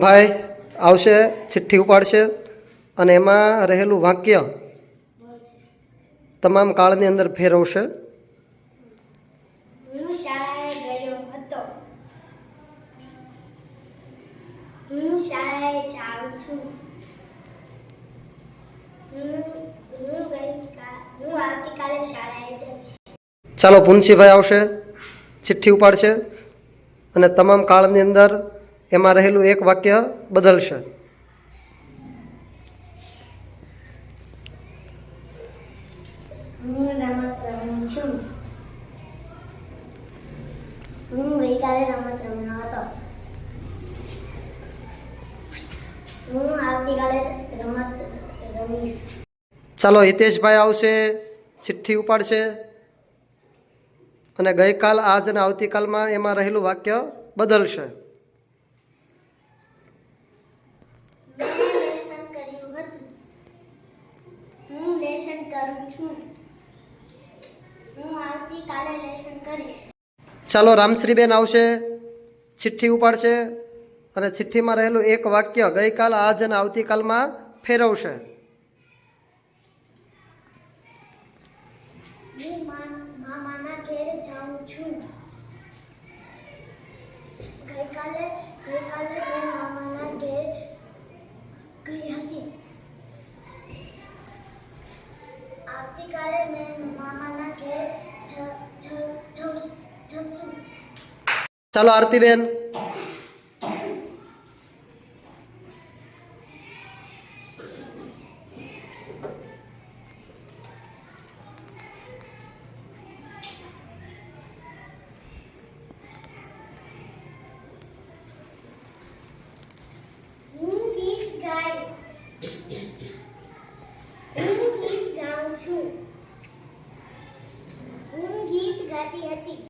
ભાઈ આવશે ચિઠ્ઠી ઉપાડશે અને એમાં રહેલું વાક્ય તમામ કાળની અંદર ફેરવશે. ચાલો પુનસીભાઈ આવશે ચિઠ્ઠી ઉપાડશે અને તમામ કાળની અંદર એમાં રહેલું એક વાક્ય બદલશે. હું રમત રમું છું. હું ગઈકાલે રમત રમ્યો હતો. હું આવતીકાલે રમત રમીશ. ચાલો હિતેશભાઈ આવશે ચિઠ્ઠી ઉપાડશે. અને ગઈકાલ આજ અને આવતીકાલમાં એમાં રહેલું વાક્ય બદલશે મેં લેસન કર્યું હતું હું લેસન કરું છું. હું આવતીકાલે લેસન કરીશ. ચાલો રામશ્રીબેન આવશે ચિઠ્ઠી ઉપાડશે અને ચિઠ્ઠીમાં રહેલું એક વાક્ય ગઈકાલ આજ અને આવતીકાલમાં ફેરવશે. ગઈકાલે ગઈકાલે ચાલો આરતીબેન હું ગીત ગાઈશ હું ગીત ગાઉં છું હું ગીત ગાતી હતી